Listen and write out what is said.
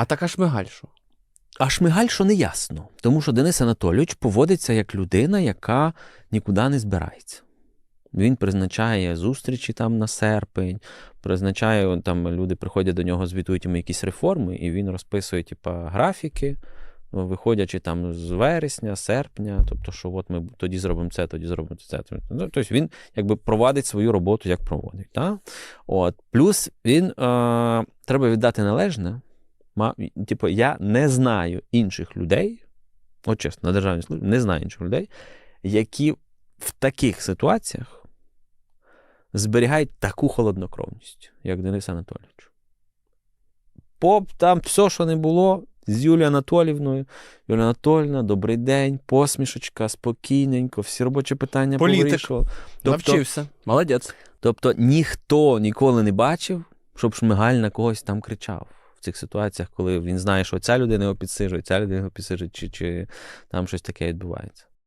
А така шмигаль що? А Шмигаль, що не ясно, тому що Денис Анатолійович поводиться як людина, яка нікуди не збирається. Він призначає зустрічі там на серпень, призначає там люди приходять до нього, звітують йому якісь реформи, і він розписує типа, графіки, виходячи там з вересня, серпня, тобто, що от ми тоді зробимо це, тоді зробимо це. Ну, тобто він якби провадить свою роботу, як проводить. Так? От. Плюс він е, треба віддати належне. Типу, я не знаю інших людей, от чесно, на державній службі не знаю інших людей, які в таких ситуаціях зберігають таку холоднокровність, як Денис Анатолійович. Поп там все, що не було, з Юлією Анатолівною. Юлія Анатолівна, добрий день, посмішечка, спокійненько, всі робочі питання Політик. повирішував. Тобто, Навчився. Молодець. тобто ніхто ніколи не бачив, щоб Шмигаль на когось там кричав. В цих ситуаціях, коли він знає, що ця людина його підсижує, ця людина його підсижує, чи, чи там щось таке відбувається.